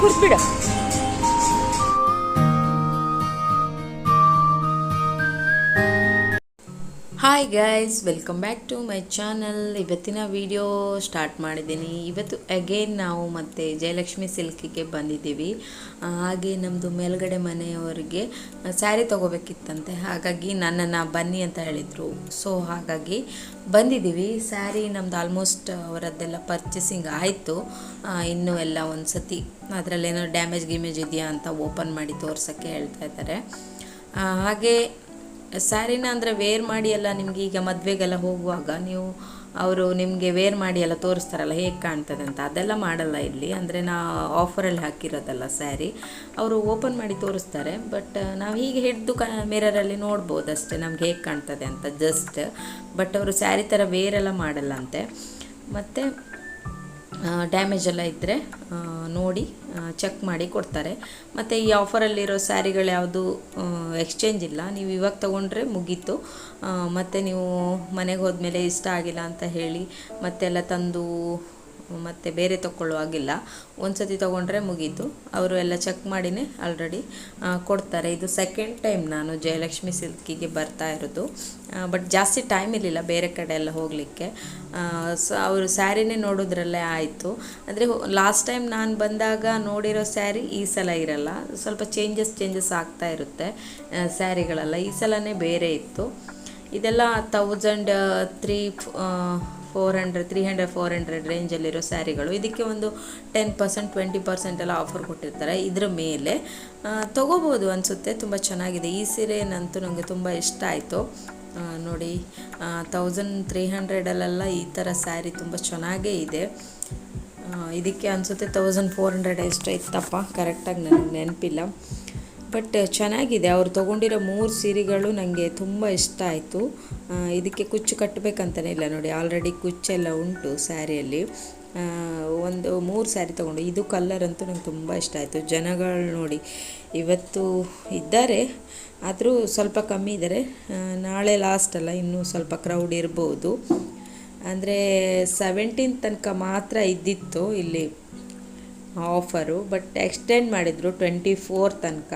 ಕುಡಿ ಕುಡಿ hi guys welcome back to my channel ಇವತ್ತಿನ ವಿಡಿಯೋ ಸ್ಟಾರ್ಟ್ ಮಾಡಿದ್ದೀನಿ. ಇವತ್ತು ಅಗೇನ್ ನಾವು ಮತ್ತೆ ಜಯಲಕ್ಷ್ಮಿ ಸಿಲ್ಕಿಗೆ ಬಂದಿದ್ದೀವಿ. ಹಾಗೆ ನಮ್ಮದು ಮೇಲ್ಗಡೆ ಮನೆಯವರಿಗೆ ಸ್ಯಾರಿ ತೊಗೋಬೇಕಿತ್ತಂತೆ. ಹಾಗಾಗಿ ನನ್ನನ್ನು ಬನ್ನಿ ಅಂತ ಹೇಳಿದರು. ಸೊ ಹಾಗಾಗಿ ಬಂದಿದ್ದೀವಿ. ಸ್ಯಾರಿ ನಮ್ದು ಆಲ್ಮೋಸ್ಟ್ ಅವರದ್ದೆಲ್ಲ ಪರ್ಚೇಸಿಂಗ್ ಆಯಿತು. ಇನ್ನೂ ಎಲ್ಲ ಒಂದು ಸತಿ ಅದರಲ್ಲೇನೋ ಡ್ಯಾಮೇಜ್ ಗಿಮೇಜ್ ಇದೆಯಾ ಅಂತ ಓಪನ್ ಮಾಡಿ ತೋರ್ಸೋಕ್ಕೆ ಹೇಳ್ತಾ ಇದ್ದಾರೆ. ಹಾಗೆ ಸ್ಯಾರಿನ ಅಂದರೆ ವೇರ್ ಮಾಡಿ ಎಲ್ಲ ನಿಮಗೆ ಈಗ ಮದುವೆಗೆಲ್ಲ ಹೋಗುವಾಗ ನೀವು ಅವರು ನಿಮಗೆ ವೇರ್ ಮಾಡಿ ಎಲ್ಲ ತೋರಿಸ್ತಾರಲ್ಲ ಹೇಗೆ ಕಾಣ್ತದೆ ಅಂತ, ಅದೆಲ್ಲ ಮಾಡಲ್ಲ ಇಲ್ಲಿ. ಅಂದರೆ ನಾ ಆಫರಲ್ಲಿ ಹಾಕಿರೋದಲ್ಲ ಸ್ಯಾರಿ, ಅವರು ಓಪನ್ ಮಾಡಿ ತೋರಿಸ್ತಾರೆ. ಬಟ್ ನಾವು ಹೀಗೆ ಹಿಡಿದು ಕ ಮಿರರಲ್ಲಿ ನೋಡ್ಬೋದು ಅಷ್ಟೇ ನಮ್ಗೆ ಹೇಗೆ ಕಾಣ್ತದೆ ಅಂತ ಜಸ್ಟ್ ಬಟ್ ಅವರು ಸ್ಯಾರಿ ಥರ ವೇರೆಲ್ಲ ಎಲ್ಲ ಅಂತೆ ಮತ್ತು ಡ್ಯಾಮೇಜ್ ಎಲ್ಲ ಇದ್ದರೆ ನೋಡಿ ಚೆಕ್ ಮಾಡಿ ಕೊಡ್ತಾರೆ. ಮತ್ತು ಈ ಆಫರಲ್ಲಿರೋ ಸ್ಯಾರಿಗಳು ಯಾವುದು ಎಕ್ಸ್ಚೇಂಜ್ ಇಲ್ಲ. ನೀವು ಇವಾಗ ತೊಗೊಂಡ್ರೆ ಮುಗೀತು. ಮತ್ತು ನೀವು ಮನೆಗೆ ಹೋದ್ಮೇಲೆ ಇಷ್ಟ ಆಗಿಲ್ಲ ಅಂತ ಹೇಳಿ, ಮತ್ತೆಲ್ಲ ತಂದು ಮತ್ತು ಬೇರೆ ತೊಗೊಳ್ಳುವಾಗಿಲ್ಲ ಒಂದು ಸತಿ ತೊಗೊಂಡ್ರೆ ಮುಗೀತು. ಅವರು ಎಲ್ಲ ಚೆಕ್ ಮಾಡಿನೇ ಆಲ್ರೆಡಿ ಕೊಡ್ತಾರೆ. ಇದು ಸೆಕೆಂಡ್ ಟೈಮ್ ನಾನು ಜಯಲಕ್ಷ್ಮಿ ಸಿಲ್ಕಿಗೆ ಬರ್ತಾ ಇರೋದು. ಬಟ್ ಜಾಸ್ತಿ ಟೈಮ್ ಇರಲಿಲ್ಲ ಬೇರೆ ಕಡೆ ಎಲ್ಲ ಹೋಗಲಿಕ್ಕೆ. ಸೊ ಅವರು ಸ್ಯಾರಿನೇ ನೋಡೋದ್ರಲ್ಲೇ ಆಯಿತು. ಅಂದರೆ ಲಾಸ್ಟ್ ಟೈಮ್ ನಾನು ಬಂದಾಗ ನೋಡಿರೋ ಸ್ಯಾರಿ ಈ ಸಲ ಇರಲ್ಲ. ಸ್ವಲ್ಪ ಚೇಂಜಸ್ ಚೇಂಜಸ್ ಆಗ್ತಾ ಇರುತ್ತೆ ಸ್ಯಾರಿಗಳೆಲ್ಲ. ಈ ಸಲನೇ ಬೇರೆ ಇತ್ತು. ಇದೆಲ್ಲ thousand three four hundred three hundred four hundred ರೇಂಜಲ್ಲಿರೋ ಸ್ಯಾರಿಗಳು. ಇದಕ್ಕೆ ಒಂದು ಟೆನ್ ಪರ್ಸೆಂಟ್ ಟ್ವೆಂಟಿ ಪರ್ಸೆಂಟ್ ಎಲ್ಲ ಆಫರ್ ಕೊಟ್ಟಿರ್ತಾರೆ. ಇದರ ಮೇಲೆ ತೊಗೋಬೋದು ಅನಿಸುತ್ತೆ. ತುಂಬ ಚೆನ್ನಾಗಿದೆ. ಈ ಸೀರೆನಂತೂ ನನಗೆ ತುಂಬ ಇಷ್ಟ ಆಯಿತು. ನೋಡಿ ತೌಸಂಡ್ ತ್ರೀ ಹಂಡ್ರೆಡಲ್ಲೆಲ್ಲ ಈ ಥರ ಸ್ಯಾರಿ ತುಂಬ ಚೆನ್ನಾಗೇ ಇದೆ. ಇದಕ್ಕೆ ಅನಿಸುತ್ತೆ ತೌಸಂಡ್ ಫೋರ್ ಹಂಡ್ರೆಡ್ ಎಷ್ಟು ಇತ್ತಪ್ಪ ಕರೆಕ್ಟಾಗಿ ನನಗೆ ನೆನಪಿಲ್ಲ. ಬಟ್ ಚೆನ್ನಾಗಿದೆ. ಅವರು ತೊಗೊಂಡಿರೋ ಮೂರು ಸೀರೆಗಳು ನನಗೆ ತುಂಬ ಇಷ್ಟ ಆಯಿತು. ಇದಕ್ಕೆ ಕುಚ್ಚು ಕಟ್ಟಬೇಕಂತಲೇ ಇಲ್ಲ ನೋಡಿ. ಆಲ್ರೆಡಿ ಕುಚ್ಚೆಲ್ಲ ಉಂಟು ಸ್ಯಾರಿಯಲ್ಲಿ. ಒಂದು ಮೂರು ಸ್ಯಾರಿ ತೊಗೊಂಡು. ಇದು ಕಲ್ಲರ್ ಅಂತೂ ನಂಗೆ ತುಂಬ ಇಷ್ಟ ಆಯಿತು. ಜನಗಳು ನೋಡಿ, ಇವತ್ತು ಇದ್ದಾರೆ, ಆದರೂ ಸ್ವಲ್ಪ ಕಮ್ಮಿ ಇದ್ದಾರೆ. ನಾಳೆ ಲಾಸ್ಟ್ ಅಲ್ಲ, ಇನ್ನೂ ಸ್ವಲ್ಪ ಕ್ರೌಡ್ ಇರ್ಬೋದು. ಅಂದರೆ ಸೆವೆಂಟೀನ್ ತನಕ ಮಾತ್ರ ಇದ್ದಿತ್ತು ಇಲ್ಲಿ. ಆಫರು, ಬಟ್ ಎಕ್ಸ್ಟೆಂಡ್ ಮಾಡಿದರು ಟ್ವೆಂಟಿ ಫೋರ್ ತನಕ.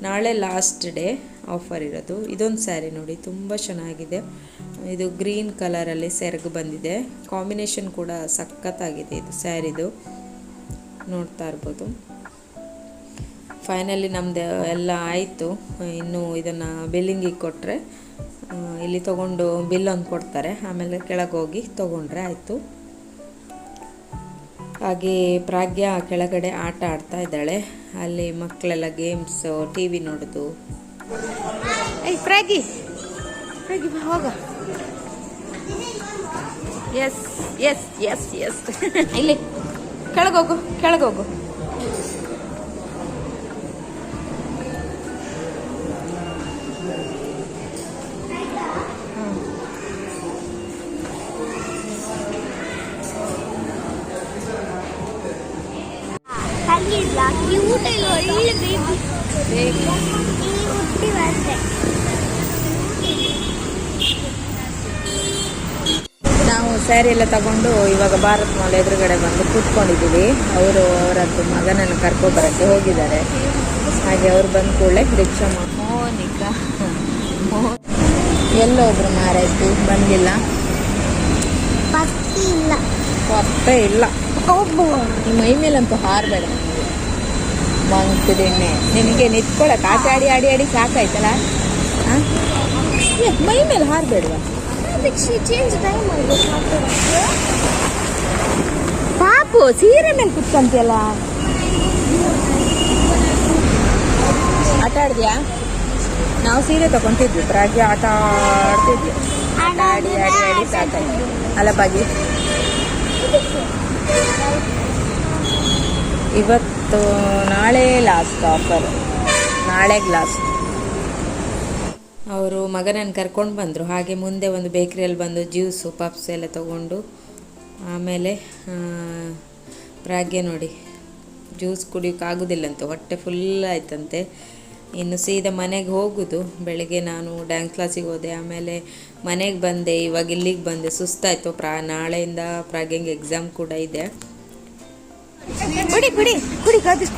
ನಾಳೆ ಲಾಸ್ಟ್ ಡೇ ಆಫರ್ ಇರೋದು. ಇದೊಂದು ಸ್ಯಾರಿ ನೋಡಿ, ತುಂಬ ಚೆನ್ನಾಗಿದೆ. ಇದು ಗ್ರೀನ್ ಕಲರಲ್ಲಿ ಸೆರಗು ಬಂದಿದೆ. ಕಾಂಬಿನೇಷನ್ ಕೂಡ ಸಖತ್ತಾಗಿದೆ ಇದು ಸ್ಯಾರಿದು. ನೋಡ್ತಾ ಇರ್ಬೋದು. ಫೈನಲಿ ನಮ್ಮದು ಎಲ್ಲ ಆಯಿತು. ಇನ್ನು ಇದನ್ನು ಬಿಲ್ಲಿಂಗಿಗೆ ಕೊಟ್ಟರೆ ಇಲ್ಲಿ ತೊಗೊಂಡು ಬಿಲ್ ಒಂದು ಕೊಡ್ತಾರೆ. ಆಮೇಲೆ ಕೆಳಗೆ ಹೋಗಿ ತೊಗೊಂಡ್ರೆ ಆಯಿತು. ಹಾಗೆ ಪ್ರಾಗ್ಯ ಕೆಳಗಡೆ ಆಟ ಆಡ್ತಾ ಇದ್ದಾಳೆ. ಅಲ್ಲಿ ಮಕ್ಕಳೆಲ್ಲ ಗೇಮ್ಸ್ ಟಿ ವಿ ನೋಡೋದು ಪ್ರಾಗಿ ಪ್ರಾಗಿ ಹೋಗ. ಎಸ್ ಎಸ್ ಎಸ್ ಎಸ್ ಇಲ್ಲಿ. ಕೆಳಗೋಗು ಕೆಳಗೋಗು. ಕ್ಯೂಟ್ ಇಲ್ಲ ಒಳ್ಳೆ ಬೇಬಿ ಹುಟ್ಟಿ ನಾವು ಸ್ಯಾರಿ ಎಲ್ಲ ತಗೊಂಡು ಇವಾಗ ಭಾರತ್ ಮಾಲ್ ಎದುರುಗಡೆ ಬಂದು ಕೂತ್ಕೊಂಡಿದ್ದೀವಿ. ಅವರು ಅವರದ್ದು ಮಗನನ್ನು ಕರ್ಕೊಬರಕ್ಕೆ ಹೋಗಿದ್ದಾರೆ. ಹಾಗೆ ಅವ್ರು ಬಂದ ಕೂಡಲೇ ರಿಕ್ಷಾ ಮೋನಿಕಾ. ಎಲ್ಲೋದ್ರು ಮಾರಾಯ್ತು ಬಂದಿಲ್ಲ. ಪತ್ತೆ ಇಲ್ಲ. ಪತ್ತೆ ಇಲ್ಲ. ನಿಮ್ಮ ಮೈ ಮೇಲಂತೂ ಹಾರಬೇಡ. ಮಂಕದಿಣ್ಣೆ ನಿನಗೆ ನಿಂತ್ಕೊಳ್ಳೋಕೆ ಆಚೆ ಆಡಿ ಆಡಿ ಆಡಿ ಸಾಕಾಯ್ತಲ್ಲ ಹಾಂ ಮೈ ಮೇಲೆ ಹಾರಬೇಡುವ? ಪಾಪು ಸೀರೆ ಮೇಲೆ ಕುತ್ಕೊಂತಿಯಲ್ಲ? ಆಟ ಆಡಿದ್ಯಾ? ನಾವು ಸೀರೆ ತಗೊಂತಿದ್ವಿ ರಾಗಿ ಆಟ ಆಡ್ತಿದ್ವಿ. ಆಟ ಆಡಿ ಆಡಿ ಆಡಿ ಸಾಕಾಯ್ತು ಅಲ್ಲ ಬಾಗಿ ಇವತ್ತು ನಾಳೆ ಲಾಸ್ಟ್ ಆಫರ್ ನಾಳೆಗೆ ಲಾಸ್ಟ್ ಅವರು ಮಗನನ್ನು ಕರ್ಕೊಂಡು ಬಂದರು. ಹಾಗೆ ಮುಂದೆ ಒಂದು ಬೇಕ್ರಿಯಲ್ಲಿ ಬಂದು ಜ್ಯೂಸು ಪಪ್ಸ್ ಎಲ್ಲ ತಗೊಂಡು ಆಮೇಲೆ ಪ್ರಾಗ್ಯ ನೋಡಿ. ಜ್ಯೂಸ್ ಕುಡಿಯೋಕ್ಕಾಗೋದಿಲ್ಲಂತೆ ಹೊಟ್ಟೆ ಫುಲ್ ಆಯ್ತಂತೆ. ಇನ್ನು ಸೀದಾ ಮನೆಗೆ ಹೋಗೋದು. ಬೆಳಗ್ಗೆ ನಾನು ಡ್ಯಾನ್ಸ್ ಕ್ಲಾಸಿಗೆ ಹೋದೆ. ಆಮೇಲೆ ಮನೆಗೆ ಬಂದೆ. ಇವಾಗ ಇಲ್ಲಿಗೆ ಬಂದೆ. ಸುಸ್ತಾಯಿತು. ಪ್ರಾ, ನಾಳೆಯಿಂದ ಪ್ರಾಗ್ಯಂಗೆ ಎಕ್ಸಾಮ್ ಕೂಡ ಇದೆ. ಕುಡಿ ಕುಡಿ ಕುಡಿ ಕಾದಿಸ್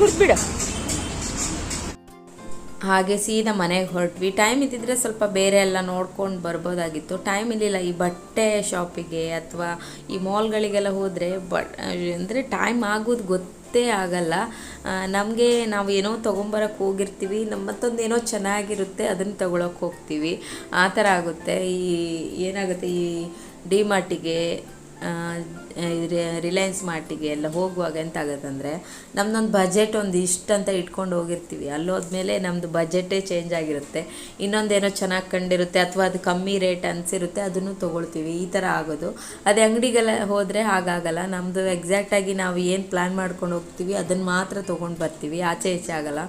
ಹಾಗೆ ಸೀದಾ ಮನೆಗೆ ಹೊರಟ್ವಿ. ಟೈಮ್ ಇದ್ದಿದ್ರೆ ಸ್ವಲ್ಪ ಬೇರೆ ಎಲ್ಲ ನೋಡ್ಕೊಂಡು ಬರ್ಬೋದಾಗಿತ್ತು. ಟೈಮ್ ಇರಲಿಲ್ಲ. ಈ ಬಟ್ಟೆ ಶಾಪಿಗೆ ಅಥವಾ ಈ ಮಾಲ್ಗಳಿಗೆಲ್ಲ ಹೋದರೆ ಬಟ್, ಅಂದರೆ ಟೈಮ್ ಆಗೋದು ಗೊತ್ತೇ ಆಗಲ್ಲ. ನಮಗೆ ನಾವು ಏನೋ ತೊಗೊಂಬರಕ್ಕೆ ಹೋಗಿರ್ತೀವಿ. ನಮ್ಮ ಮತ್ತೊಂದು ಏನೋ ಚೆನ್ನಾಗಿರುತ್ತೆ, ಅದನ್ನು ತಗೊಳಕ್ಕೆ ಹೋಗ್ತೀವಿ. ಆ ಥರ ಆಗುತ್ತೆ. ಈ ಏನಾಗುತ್ತೆ? ಈ ಡಿ ಮಾರ್ಟಿಗೆ ರಿಲಯನ್ಸ್ ಮಾರ್ಟಿಗೆ ಎಲ್ಲ ಹೋಗುವಾಗ ಎಂತ ಆಗುತ್ತಂದರೆ ನಮ್ದೊಂದು ಬಜೆಟ್ ಒಂದು ಇಷ್ಟು ಅಂತ ಇಟ್ಕೊಂಡು ಹೋಗಿರ್ತೀವಿ. ಅಲ್ಲಿ ಹೋದ್ಮೇಲೆ ನಮ್ಮದು ಬಜೆಟೇ ಚೇಂಜ್ ಆಗಿರುತ್ತೆ. ಇನ್ನೊಂದೇನೋ ಚೆನ್ನಾಗಿ ಕಂಡಿರುತ್ತೆ ಅಥವಾ ಅದು ಕಮ್ಮಿ ರೇಟ್ ಅನಿಸಿರುತ್ತೆ, ಅದನ್ನು ತೊಗೊಳ್ತೀವಿ. ಈ ಥರ ಆಗೋದು. ಅದೇ ಅಂಗಡಿಗೆಲ್ಲ ಹೋದರೆ ಹಾಗಾಗಲ್ಲ. ನಮ್ಮದು ಎಕ್ಸಾಕ್ಟಾಗಿ ನಾವು ಏನು ಪ್ಲ್ಯಾನ್ ಮಾಡ್ಕೊಂಡು ಹೋಗ್ತೀವಿ ಅದನ್ನು ಮಾತ್ರ ತೊಗೊಂಡು ಬರ್ತೀವಿ. ಆಚೆ ಈಚೆ ಆಗಲ್ಲ.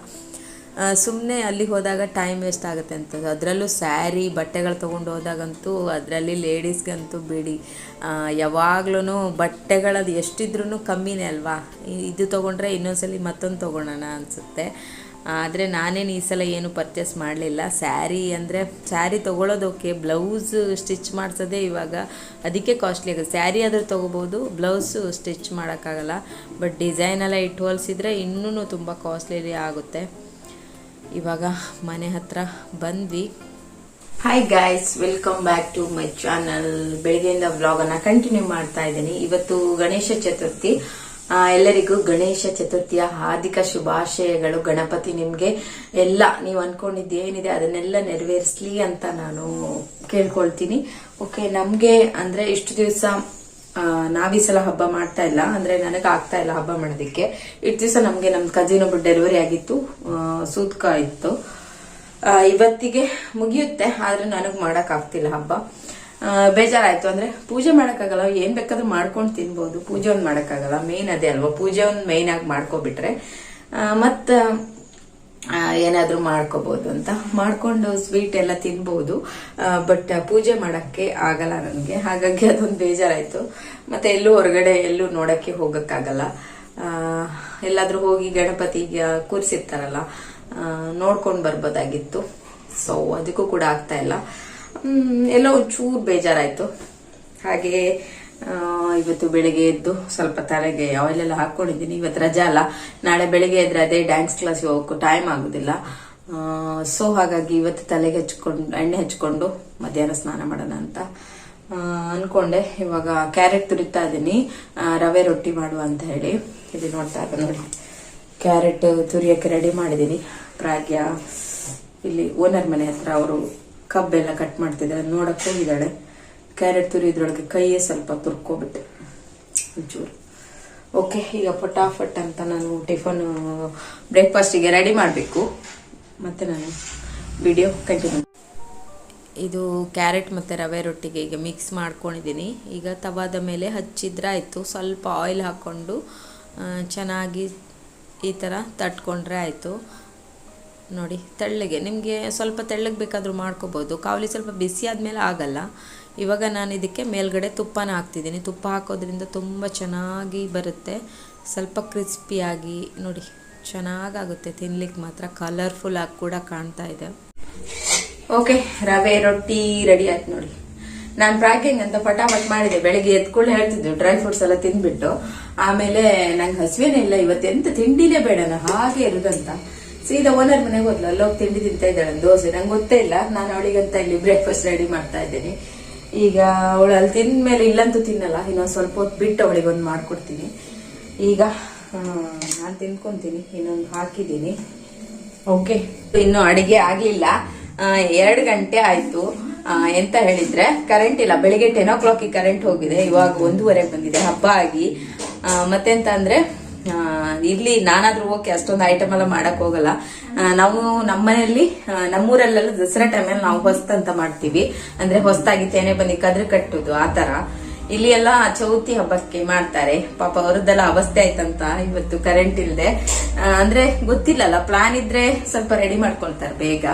ಸುಮ್ಮನೆ ಅಲ್ಲಿ ಹೋದಾಗ ಟೈಮ್ ವೇಸ್ಟ್ ಆಗುತ್ತೆ ಅಂತ ಅದರಲ್ಲೂ ಸ್ಯಾರಿ ಬಟ್ಟೆಗಳು ತೊಗೊಂಡು ಹೋದಾಗಂತೂ ಅದರಲ್ಲಿ ಲೇಡೀಸ್ಗಂತೂ ಬಿಡಿ. ಯಾವಾಗ್ಲೂ ಬಟ್ಟೆಗಳದು ಎಷ್ಟಿದ್ರೂ ಕಮ್ಮಿನೇ ಅಲ್ವಾ? ಇದು ತೊಗೊಂಡ್ರೆ ಇನ್ನೊಂದ್ಸಲಿ ಮತ್ತೊಂದು ತೊಗೊಳೋಣ ಅನಿಸುತ್ತೆ. ಆದರೆ ನಾನೇನು ಈ ಸಲ ಏನು ಪರ್ಚೇಸ್ ಮಾಡಲಿಲ್ಲ. ಸ್ಯಾರಿ ಅಂದರೆ ಸ್ಯಾರಿ ತೊಗೊಳೋದಕ್ಕೆ ಬ್ಲೌಸ್ ಸ್ಟಿಚ್ ಮಾಡಿಸೋದೇ ಇವಾಗ ಅದಕ್ಕೆ ಕಾಸ್ಟ್ಲಿ ಆಗುತ್ತೆ. ಸ್ಯಾರಿ ಆದರೂ ತೊಗೋಬೋದು ಬ್ಲೌಸು ಸ್ಟಿಚ್ ಮಾಡೋಕ್ಕಾಗಲ್ಲ. ಬಟ್ ಡಿಸೈನ್ ಎಲ್ಲ ಇಟ್ಟು ಹೋಲಿಸಿದ್ರೆ ಇನ್ನೂ ತುಂಬ ಕಾಸ್ಟ್ಲಿ ಆಗುತ್ತೆ. ಇವಾಗ ಮನೆ ಹತ್ರ ಬಂದ್ವಿ. Hi guys welcome back to my channel ಬೆಳಗ್ಗೆಯಿಂದ ವ್ಲಾಗ್ ಅನ್ನ ಕಂಟಿನ್ಯೂ ಮಾಡ್ತಾ ಇದ್ದೀನಿ. ಇವತ್ತು ಗಣೇಶ ಚತುರ್ಥಿ. ಎಲ್ಲರಿಗೂ ಗಣೇಶ ಚತುರ್ಥಿಯ ಹಾರ್ದಿಕ ಶುಭಾಶಯಗಳು. ಗಣಪತಿ ನಿಮ್ಗೆ ಎಲ್ಲ ನೀವು ಅನ್ಕೊಂಡಿದ್ದು ಏನಿದೆ ಅದನ್ನೆಲ್ಲ ನೆರವೇರಿಸ್ಲಿ ಅಂತ ನಾನು ಕೇಳ್ಕೊಳ್ತೀನಿ. ಓಕೆ ನಮ್ಗೆ ಅಂದ್ರೆ ಇಷ್ಟು ದಿವಸ ನಾವೀ ಸಲ ಹಬ್ಬ ಮಾಡ್ತಾ ಇಲ್ಲ, ಅಂದ್ರೆ ನನಗೆ ಆಗ್ತಾ ಇಲ್ಲ ಹಬ್ಬ ಮಾಡೋದಕ್ಕೆ. ಇಷ್ಟು ದಿವಸ ನಮ್ಗೆ ನಮ್ ಕಜಿನ್ ಒಬ್ಬರು ಡೆಲಿವರಿ ಆಗಿತ್ತು ಸೂತ್ಕ ಇತ್ತು. ಇವತ್ತಿಗೆ ಮುಗಿಯುತ್ತೆ, ಆದ್ರೆ ನನಗ್ ಮಾಡಕ್ ಆಗ್ತಿಲ್ಲ ಹಬ್ಬ ಬೇಜಾರಾಯ್ತು, ಅಂದ್ರೆ ಪೂಜೆ ಮಾಡಕ್ಕಾಗಲ್ಲ, ಏನ್ ಬೇಕಾದ್ರೂ ಮಾಡ್ಕೊಂಡು ತಿನ್ಬೋದು. ಪೂಜೆ ಒಂದ್ ಮಾಡಕ್ಕಾಗಲ್ಲ ಮೇನ್ ಅದೇ ಅಲ್ವಾ? ಪೂಜೆ ಒಂದ್ ಮೇನ್ ಆಗಿ ಮಾಡ್ಕೊಬಿಟ್ರೆ. ಮತ್ತ ಏನಾದ್ರೂ ಮಾಡ್ಕೋಬಹುದು ಅಂತ. ಮಾಡ್ಕೊಂಡು ಸ್ವೀಟ್ ಎಲ್ಲ ತಿನ್ಬಹುದು ಬಟ್ ಪೂಜೆ ಮಾಡಕ್ಕೆ ಆಗಲ್ಲ ನನಗೆ. ಹಾಗಾಗಿ ಅದೊಂದು ಬೇಜಾರಾಯ್ತು. ಮತ್ತೆ ಎಲ್ಲೂ ಹೊರಗಡೆ ಎಲ್ಲೂ ನೋಡಕ್ಕೆ ಹೋಗಕ್ಕಾಗಲ್ಲ. ಎಲ್ಲಾದರೂ ಹೋಗಿ ಗಣಪತಿಗೆ ಕೂರಿಸಿರ್ತಾರಲ್ಲ ನೋಡ್ಕೊಂಡು ಬರ್ಬೋದಾಗಿತ್ತು. ಸೊ ಅದಕ್ಕೂ ಕೂಡ ಆಗ್ತಾ ಇಲ್ಲ. ಎಲ್ಲೋ ಒಂಚೂರು ಬೇಜಾರಾಯ್ತು. ಹಾಗೆ ಆ, ಇವತ್ತು ಬೆಳಿಗ್ಗೆ ಎದ್ದು ಸ್ವಲ್ಪ ತಲೆಗೆ ಆಯಿಲೆಲ್ಲ ಹಾಕೊಂಡಿದ್ದೀನಿ ಇವತ್ತು ರಜಾ ಅಲ್ಲ. ನಾಳೆ ಬೆಳಿಗ್ಗೆ ಎದ್ರೆ ಅದೇ ಡ್ಯಾನ್ಸ್ ಕ್ಲಾಸ್ ಹೋಗೋಕ್ಕೂ ಟೈಮ್ ಆಗುದಿಲ್ಲ. ಸೊ ಹಾಗಾಗಿ ಇವತ್ತು ತಲೆಗೆ ಹಚ್ಕೊಂಡು, ಎಣ್ಣೆ ಹಚ್ಕೊಂಡು ಮಧ್ಯಾಹ್ನ ಸ್ನಾನ ಮಾಡೋಣ ಅಂತ ಅನ್ಕೊಂಡೆ. ಇವಾಗ ಕ್ಯಾರೆಟ್ ತುರಿತಾ ಇದ್ದೀನಿ. ರವೆ ರೊಟ್ಟಿ ಮಾಡುವ ಅಂತ ಹೇಳಿ. ಇದು ನೋಡ್ತಾ ಇದ್ದ ನೋಡಿ ಕ್ಯಾರೆಟ್ ತುರಿಯಕ್ಕೆ ರೆಡಿ ಮಾಡಿದ್ದೀನಿ. ಪ್ರಾಗ್ಯ, ಇಲ್ಲಿ ಓನರ್ ಮನೆ ಹತ್ರ ಅವರು ಕಬ್ಬೆಲ್ಲ ಕಟ್ ಮಾಡ್ತಿದ್ದಾರೆ. ನೋಡಕ್ಕೆ ಹೋಗಿದ್ದಾಳೆ ಕ್ಯಾರೆಟ್ ತುರಿದ್ರೊಳಗೆ ಕೈಯೇ ಸ್ವಲ್ಪ ತುರ್ಕೊಬಿಟ್ಟೆ. ಒಂಚೂರು. ಓಕೆ ಈಗ ಫಟಾಫಟ್ ಅಂತ ನಾನು ಟಿಫನ್ ಬ್ರೇಕ್ಫಾಸ್ಟಿಗೆ ರೆಡಿ ಮಾಡಬೇಕು. ಮತ್ತೆ ನಾನು ವಿಡಿಯೋ ಕಂಟಿನ್ಯೂ ಇದು ಕ್ಯಾರೆಟ್ ಮತ್ತು ರವೆ ರೊಟ್ಟಿಗೆ ಈಗ ಮಿಕ್ಸ್ ಮಾಡ್ಕೊಂಡಿದ್ದೀನಿ. ಈಗ ತವಾದ ಮೇಲೆ ಹಚ್ಚಿದ್ರೆ ಆಯಿತು. ಸ್ವಲ್ಪ ಆಯಿಲ್ ಹಾಕ್ಕೊಂಡು ಚೆನ್ನಾಗಿ ಈ ಥರ ತಟ್ಕೊಂಡ್ರೆ ಆಯಿತು. ನೋಡಿ, ತೆಳ್ಳಗೆ. ನಿಮಗೆ ಸ್ವಲ್ಪ ತೆಳ್ಳಗೆ ಬೇಕಾದರೂ ಮಾಡ್ಕೋಬೋದು. ಕಾವಲಿ ಸ್ವಲ್ಪ ಬಿಸಿ ಆದಮೇಲೆ ಆಗಲ್ಲ. ಇವಾಗ ನಾನು ಇದಕ್ಕೆ ಮೇಲ್ಗಡೆ ತುಪ್ಪನ ಹಾಕ್ತಿದ್ದೀನಿ. ತುಪ್ಪ ಹಾಕೋದ್ರಿಂದ ತುಂಬ ಚೆನ್ನಾಗಿ ಬರುತ್ತೆ. ಸ್ವಲ್ಪ ಕ್ರಿಸ್ಪಿಯಾಗಿ, ನೋಡಿ, ಚೆನ್ನಾಗಾಗುತ್ತೆ. ತಿನ್ಲಿಕ್ಕೆ ಮಾತ್ರ ಕಲರ್ಫುಲ್ ಆಗಿ ಕೂಡ ಕಾಣ್ತಾ ಇದೆ. ಓಕೆ ರವೆ ರೊಟ್ಟಿ ರೆಡಿ ಆಯ್ತು ನೋಡಿ. ನಾನು ಪ್ಯಾಕಿಂಗ್ ಅಂತ ಪಟಾಪಟ್ ಮಾಡಿದೆ. ಬೆಳಿಗ್ಗೆ ಎತ್ಕೊಳ್ಳಿ ಹೇಳ್ತಿದ್ದು ಡ್ರೈ ಫ್ರೂಟ್ಸ್ ಎಲ್ಲ ತಿಂದ್ಬಿಟ್ಟು. ಆಮೇಲೆ ನಂಗೆ ಹಸಿವೇನೇ ಇಲ್ಲ ಇವತ್ತೆಂತ ತಿಂಡಿನೇ ಬೇಡ ನಾನು ಹಾಗೆ ಇರುದಂತ. ಸೀದಾ ಓನರ್ ಮನೆಗೆ ಹೋದ್ಲು. ಅಲ್ಲೋಗಿ ತಿಂಡಿ ತಿಂತ ಇದ್ದಾಳೆ ದೋಸೆ. ನಂಗೆ ಗೊತ್ತೇ ಇಲ್ಲ, ನಾನು ಅವಳಿಗಂತ ಇಲ್ಲಿ ಬ್ರೇಕ್ಫಾಸ್ಟ್ ರೆಡಿ ಮಾಡ್ತಾ ಇದ್ದೀನಿ. ಈಗ ಅವಳು ಅಲ್ಲಿ ತಿಂದ್ಮೇಲೆ ಇಲ್ಲಂತೂ ತಿನ್ನಲ್ಲ. ಇನ್ನೊಂದು ಸ್ವಲ್ಪ ಹೊತ್ತು ಬಿಟ್ಟು ಅವಳಿಗೆ ಒಂದು ಮಾಡಿಕೊಡ್ತೀನಿ. ಈಗ ನಾನು ತಿನ್ಕೊಂತೀನಿ. ಇನ್ನೊಂದು ಹಾಕಿದ್ದೀನಿ. ಓಕೆ ಇನ್ನು ಅಡಿಗೆ ಆಗಲಿಲ್ಲ. ಎರಡು ಗಂಟೆ ಆಯಿತು. ಎಂತ ಹೇಳಿದ್ರೆ ಕರೆಂಟ್ ಇಲ್ಲ. ಬೆಳಿಗ್ಗೆ ಟೆನ್ ಓ ಕ್ಲಾಕಿಗೆ ಕರೆಂಟ್ ಹೋಗಿದೆ. ಇವಾಗ ಒಂದೂವರೆಗೆ ಬಂದಿದೆ. ಹಬ್ಬ ಆಗಿ. ಮತ್ತೆಂತ ಅಂದ್ರೆ ಇಲ್ಲಿ ನಾನಾದ್ರೂ ಓಕೆ ಅಷ್ಟೊಂದು ಐಟಮ್ ಎಲ್ಲ ಮಾಡಕ್ ಹೋಗಲ್ಲ. ನಾವು ನಮ್ಮನೆಯಲ್ಲಿ ನಮ್ಮೂರಲ್ಲೆಲ್ಲ ದಸರಾ ಟೈಮಲ್ಲಿ ನಾವು ಹೊಸ್ತಂತ ಮಾಡ್ತೀವಿ. ಅಂದ್ರೆ ಹೊಸ್ತಾಗಿ ತೆನೆ ಬಂದಿ ಕದ್ರೆ ಕಟ್ಟುದು ಆತರ ತರ. ಇಲ್ಲಿ ಎಲ್ಲ ಚೌತಿ ಹಬ್ಬಕ್ಕೆ ಮಾಡ್ತಾರೆ. ಪಾಪ ಅವರದ್ದೆಲ್ಲ ಅವಸ್ಥೆ ಆಯ್ತಂತ ಇವತ್ತು ಕರೆಂಟ್ ಇಲ್ಲದೆ ಅಂದ್ರೆ ಗೊತ್ತಿಲ್ಲಲ್ಲ ಪ್ಲಾನ್ ಇದ್ರೆ ಸ್ವಲ್ಪ ರೆಡಿ ಮಾಡ್ಕೊಳ್ತಾರೆ ಬೇಗ.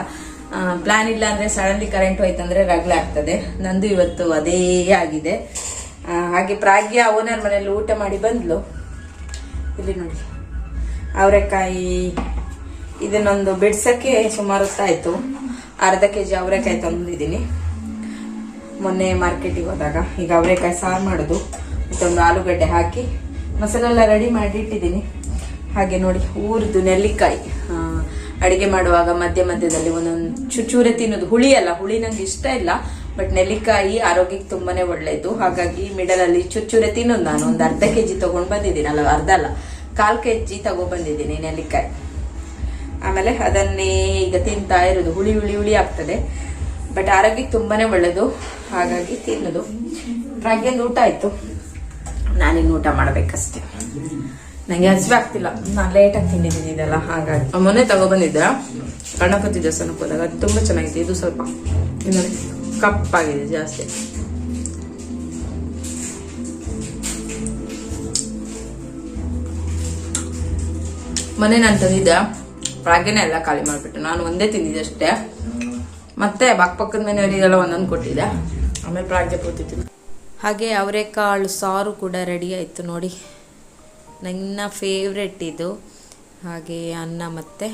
ಪ್ಲಾನ್ ಇಲ್ಲ ಅಂದ್ರೆ ಸಡನ್ಲಿ ಕರೆಂಟ್ ಹೋಯ್ತಂದ್ರೆ ರಗ್ಳೆ ಆಗ್ತದೆ. ನಂದು ಇವತ್ತು ಅದೇ ಆಗಿದೆ. ಹಾಗೆ ಪ್ರಾಗ್ಯ ಓನರ್ ಮನೆಯಲ್ಲಿ ಊಟ ಮಾಡಿ ಬಂದ್ಲು. ಇಲ್ಲಿ ನೋಡಿ. ಅವರೆಕಾಯಿ ಇದನ್ನೊಂದು ಬಿಡ್ಸಕ್ಕೆ ಸುಮಾರು ಹೊತ್ತಾಯ್ತು ಅರ್ಧ ಕೆ ಜಿ ಅವರೆಕಾಯಿ ತಂದಿದ್ದೀನಿ. ಮೊನ್ನೆ ಮಾರ್ಕೆಟಿಗೆ ಹೋದಾಗ ಈಗ ಅವರೆಕಾಯಿ ಸಾರು ಮಾಡೋದು. ಮತ್ತೊಂದು ಆಲೂಗಡ್ಡೆ ಹಾಕಿ ಮಸಾಲೆ ಎಲ್ಲ ರೆಡಿ ಮಾಡಿ ಇಟ್ಟಿದ್ದೀನಿ. ಹಾಗೆ ನೋಡಿ, ಊರಿದು ನೆಲ್ಲಿಕಾಯಿ. ಅಡುಗೆ ಅಡಿಗೆ ಮಾಡುವಾಗ ಮಧ್ಯ ಮಧ್ಯದಲ್ಲಿ ಒಂದೊಂದು ಚುಚೂರೆ ತಿನ್ನೋದು ಹುಳಿ ಅಲ್ಲ, ಹುಳಿ ನಂಗೆ ಇಷ್ಟ ಇಲ್ಲ. ಬಟ್ ನೆಲ್ಲಿಕಾಯಿ ಆರೋಗ್ಯಕ್ಕೆ ತುಂಬಾನೇ ಒಳ್ಳೇದು. ಹಾಗಾಗಿ ಮಿಡಲ್ ಅಲ್ಲಿ ಚುಚ್ಚುರೆ ತಿನ್ನು ನಾನು. ಒಂದು ಅರ್ಧ ಕೆಜಿ ತಗೊಂಡ್ ಬಂದಿದ್ದೀನಿ. ಅಲ್ಲ, ಅರ್ಧ ಅಲ್ಲ. ಕಾಲ್ ಕೆಜಿ ತಗೊಂಡ್ ಬಂದಿದ್ದೀನಿ ನೆಲ್ಲಿಕಾಯಿ. ಆಮೇಲೆ ಅದನ್ನೇ ಈಗ ತಿಂತಾ ಇರೋದು. ಹುಳಿ ಹುಳಿ ಹುಳಿ ಆಗ್ತದೆ. ಬಟ್ ಆರೋಗ್ಯಕ್ಕೆ ತುಂಬಾನೇ ಒಳ್ಳೇದು. ಹಾಗಾಗಿ ತಿನ್ನೋದು. ರಾಗಿಯಲ್ಲಿ ಊಟ ಆಯ್ತು. ನಾನಿನ್ನು ಊಟ ಮಾಡ್ಬೇಕಷ್ಟೇ. ನಂಗೆ ಹಸಿವೆ ಆಗ್ತಿಲ್ಲ. ನಾನು ಲೇಟಾಗಿ ತಿಂದಿದ್ದೀನಿ ಇದೆಲ್ಲ. ಹಾಗಾಗಿ. ಮೊನ್ನೆ ತಗೊಬಂದಿದ್ದ ಗಣಪತಿ ದೇವಸ್ಥಾನಕ್ಕೆ ಹೋದಾಗ ತುಂಬಾ ಚೆನ್ನಾಗಿದೆ ಇದು ಸ್ವಲ್ಪ ಇನ್ನೊಂದು ಕಪ್ಪಾಗಿದೆ ಜಾಸ್ತಿ ಮೊನ್ನೆ ನಾನು ತಂದಿದ್ದೆ ಪ್ರಾಗ್ಯನ ಎಲ್ಲ ಖಾಲಿ ಮಾಡಿಬಿಟ್ಟು ನಾನು ಒಂದೇ ತಿಂದಿದ್ದೆ ಅಷ್ಟೇ ಮತ್ತೆ ಪಕ್ಕದ ಮನೆಯವರಿಗೆಲ್ಲ ಒಂದೊಂದು ಕೊಟ್ಟಿದ್ದೆ. ಆಮೇಲೆ ಪ್ರಾಗ್ಯ ಕೂತಿದ್ದೀನಿ ತಿಂದೆ ಹಾಗೆ ಅವರೆಕಾಳು ಸಾರು ಕೂಡ ರೆಡಿ ಆಯಿತು ನೋಡಿ. ನನ್ನ ಫೇವ್ರೆಟ್ ಇದು. ಹಾಗೆ ಅನ್ನ ಮತ್ತು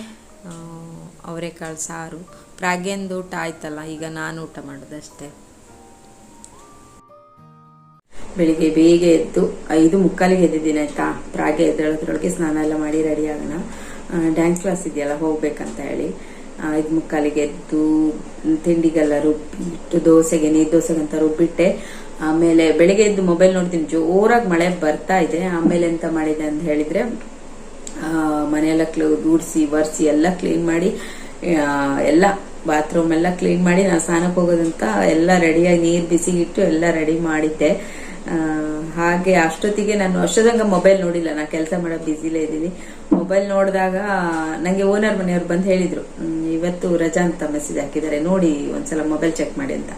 ಅವರೆಕಾಳು ಸಾರು. ಪ್ರಾಗ್ಯಂದು ಊಟ ಆಯ್ತಲ್ಲ, ಈಗ ನಾನು ಊಟ ಮಾಡೋದಷ್ಟೇ. ಬೆಳಿಗ್ಗೆ ಬೇಗ ಎದ್ದು ಐದು ಮುಕ್ಕಾಲಿಗೆ ಎದ್ದಿದ್ದೀನಿ ಆಯ್ತಾ? ಪ್ರಾಗೆ ಎದ್ದೇಳೋದ್ರೊಳಗೆ ಸ್ನಾನ ಎಲ್ಲ ಮಾಡಿ ರೆಡಿ ಆಗೋಣ. ಡ್ಯಾನ್ಸ್ ಕ್ಲಾಸ್ ಇದೆಯಲ್ಲ, ಹೋಗ್ಬೇಕಂತ ಹೇಳಿ. ಐದು ಮುಕ್ಕಾಲಿಗೆ ಎದ್ದು ತಿಂಡಿಗೆಲ್ಲ ರುಬ್ಬಿಟ್ಟು ದೋಸೆಗೆ, ನೀರು ದೋಸೆಗೆ ಅಂತ ರುಬ್ಬಿಟ್ಟೆ. ಆಮೇಲೆ ಬೆಳಿಗ್ಗೆ ಎದ್ದು ಮೊಬೈಲ್ ನೋಡ್ತೀನಿ. ಜೋರಾಗಿ ಮಳೆ ಬರ್ತಾ ಇದೆ. ಆಮೇಲೆ ಎಂತ ಮಾಡಿದೆ ಅಂತ ಹೇಳಿದ್ರೆ ಮನೆಯೆಲ್ಲ ಕ್ಲೂ ಗೂಡಿಸಿ, ಒರೆಸಿ ಎಲ್ಲ ಕ್ಲೀನ್ ಮಾಡಿ ಎಲ್ಲ ಬಾತ್ರೂಮ್ ಎಲ್ಲ ಕ್ಲೀನ್ ಮಾಡಿ ನಾನು ಸ್ನಾನಕ್ಕೆ ಹೋಗೋದಂತ ಎಲ್ಲ ರೆಡಿಯಾಗಿ ನೀರು ಬಿಸಿಗಿಟ್ಟು ಎಲ್ಲ ರೆಡಿ ಮಾಡಿದ್ದೆ. ಹಾಗೆ ಅಷ್ಟೊತ್ತಿಗೆ ನಾನು ಅಷ್ಟೊತ್ತಂಗ ಮೊಬೈಲ್ ನೋಡಿಲ್ಲ. ನಾ ಕೆಲಸ ಮಾಡೋ ಬ್ಯುಸಿಲೇ ಇದ್ದೀನಿ. ಮೊಬೈಲ್ ನೋಡಿದಾಗ ನಂಗೆ ಓನರ್ ಮನೆಯವ್ರು ಬಂದು ಹೇಳಿದ್ರು ಇವತ್ತು ರಜಾ ಅಂತ ಮೆಸೇಜ್ ಹಾಕಿದ್ದಾರೆ. ನೋಡಿ ಒಂದ್ಸಲ ಮೊಬೈಲ್ ಚೆಕ್ ಮಾಡಿ ಅಂತ.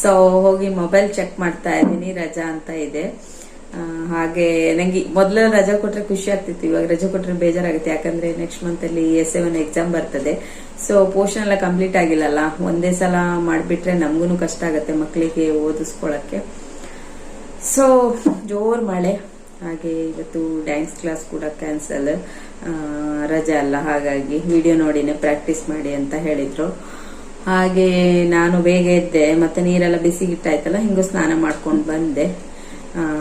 ಸೊ ಹೋಗಿ ಮೊಬೈಲ್ ಚೆಕ್ ಮಾಡ್ತಾ ಇದ್ದೀನಿ. ರಜಾ ಅಂತ ಇದೆ. ಹಾಗೆ ನಂಗೆ ಮೊದಲ ರಜಾ ಕೊಟ್ರೆ ಖುಷಿ ಆಗ್ತಿತ್ತು, ಇವಾಗ ರಜಾ ಕೊಟ್ರೆ ಬೇಜಾರಾಗುತ್ತೆ. ಯಾಕಂದ್ರೆ ನೆಕ್ಸ್ಟ್ ಮಂತ್ ಅಲ್ಲಿ ಎಸ್ ಎನ್ ಎಕ್ಸಾಮ್ ಬರ್ತದೆ. ಸೊ ಪೋರ್ಷನ್ ಎಲ್ಲ ಕಂಪ್ಲೀಟ್ ಆಗಿಲ್ಲಲ್ಲ? ಒಂದೇ ಸಲ ಮಾಡಿಬಿಟ್ರೆ ನಮಗೂ ಕಷ್ಟ ಆಗುತ್ತೆ ಮಕ್ಕಳಿಗೆ ಓದಿಸ್ಕೊಳಕ್ಕೆ. ಸೊ ಜೋರ್ ಮಳೆ. ಹಾಗೆ ಇವತ್ತು ಡ್ಯಾನ್ಸ್ ಕ್ಲಾಸ್ ಕೂಡ ಕ್ಯಾನ್ಸಲ್ ರಜೆ ಅಲ್ಲ, ಹಾಗಾಗಿ ವಿಡಿಯೋ ನೋಡಿನೇ ಪ್ರಾಕ್ಟೀಸ್ ಮಾಡಿ ಅಂತ ಹೇಳಿದ್ರು. ಹಾಗೆ ನಾನು ಬೇಗ ಎದ್ದೆ, ಮತ್ತೆ ನೀರೆಲ್ಲ ಬಿಸಿಗಿಟ್ಟಾಯ್ತಲ್ಲ ಹಿಂಗು ಸ್ನಾನ ಮಾಡ್ಕೊಂಡು ಬಂದೆ.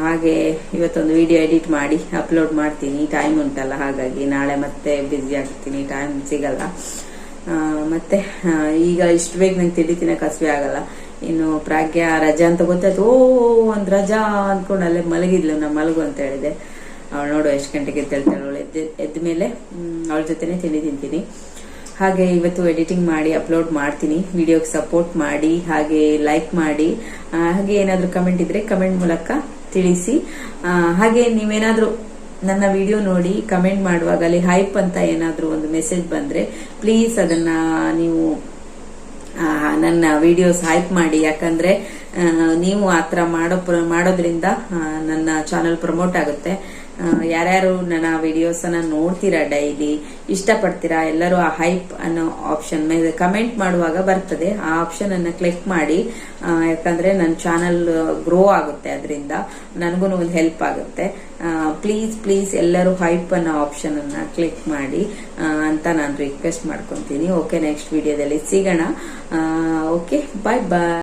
ಹಾಗೆ ಇವತ್ತೊಂದು ವಿಡಿಯೋ ಎಡಿಟ್ ಮಾಡಿ ಅಪ್ಲೋಡ್ ಮಾಡ್ತೀನಿ. ಟೈಮ್ ಉಂಟಲ್ಲ, ಹಾಗಾಗಿ ನಾಳೆ ಮತ್ತೆ ಬ್ಯುಸಿ ಆಗ್ತೀನಿ. ಟೈಮ್ ಸಿಗಲ್ಲ. ಮತ್ತೆ ಈಗ ಇಷ್ಟು ಬೇಗ ನಂಗೆ ತಿಂಡಿ ತಿನ್ನಕ್ಕೆ ಹಸಿವೆ ಆಗಲ್ಲ. ಇನ್ನು ಪ್ರಾಗ್ಯ ರಜಾ ಅಂತ ಗೊತ್ತಾಯ್ತು. ಓ, ಒಂದು ರಜಾ ಅಂದ್ಕೊಂಡು ಅಲ್ಲೇ ಮಲಗಿದ್ಲು, ನಾ ಮಲಗು ಅಂತ ಹೇಳಿದೆ. ಅವಳು ನೋಡು ಎಷ್ಟು ಗಂಟೆಗೆ ಎದ್ದೇಳ್ತಾಳೆ ಅವಳು. ಎದ್ದ ಎದ್ದ ಮೇಲೆ ಅವಳ ಜೊತೆನೆ ತಿಂಡಿ ತಿಂತೀನಿ. ಹಾಗೆ ಇವತ್ತು ಎಡಿಟಿಂಗ್ ಮಾಡಿ ಅಪ್ಲೋಡ್ ಮಾಡ್ತೀನಿ. ವಿಡಿಯೋಗೆ ಸಪೋರ್ಟ್ ಮಾಡಿ, ಹಾಗೆ ಲೈಕ್ ಮಾಡಿ. ಹಾಗೆ ಏನಾದರೂ ಕಮೆಂಟ್ ಇದ್ರೆ ಕಮೆಂಟ್ ಮೂಲಕ ತಿಳಿಸಿ. ಹಾಗೆ ನೀವೇನಾದ್ರೂ ನನ್ನ ವಿಡಿಯೋ ನೋಡಿ ಕಮೆಂಟ್ ಮಾಡುವಾಗ ಅಲ್ಲಿ ಹೈಪ್ ಅಂತ ಏನಾದರೂ ಒಂದು ಮೆಸೇಜ್ ಬಂದ್ರೆ ಪ್ಲೀಸ್ ಅದನ್ನ ನೀವು ನನ್ನ ವಿಡಿಯೋಸ್ ಹೈಪ್ ಮಾಡಿ. ಯಾಕಂದ್ರೆ ನೀವು ಆ ಥರ ಮಾಡೋ ಮಾಡೋದ್ರಿಂದ ನನ್ನ ಚಾನಲ್ ಪ್ರಮೋಟ್ ಆಗುತ್ತೆ. ಯಾರ್ಯಾರು ನನ್ನ ವಿಡಿಯೋಸ್ ಅನ್ನ ನೋಡ್ತೀರಾ ಡೈಲಿ ಇಷ್ಟಪಡ್ತೀರಾ? ಎಲ್ಲರೂ ಆ ಹೈಪ್ ಅನ್ನೋ ಆಪ್ಷನ್ ಕಮೆಂಟ್ ಮಾಡುವಾಗ ಬರ್ತದೆ. ಆ ಆಪ್ಷನ್ ಅನ್ನ ಕ್ಲಿಕ್ ಮಾಡಿ ಯಾಕಂದ್ರೆ ನನ್ನ ಚಾನಲ್ ಗ್ರೋ ಆಗುತ್ತೆ ಅದರಿಂದ. ನನಗೂ ಒಂದು ಹೆಲ್ಪ್ ಆಗುತ್ತೆ. ಪ್ಲೀಸ್ ಪ್ಲೀಸ್ ಎಲ್ಲರೂ ಹೈಪ್ ಅನ್ನೋ ಆಪ್ಷನ್ ಅನ್ನ ಕ್ಲಿಕ್ ಮಾಡಿ ಅಂತ ನಾನು ರಿಕ್ವೆಸ್ಟ್ ಮಾಡ್ಕೊತೀನಿ. ಓಕೆ ನೆಕ್ಸ್ಟ್ ವಿಡಿಯೋದಲ್ಲಿ ಸಿಗೋಣ. ಓಕೆ ಬಾಯ್ ಬಾಯ್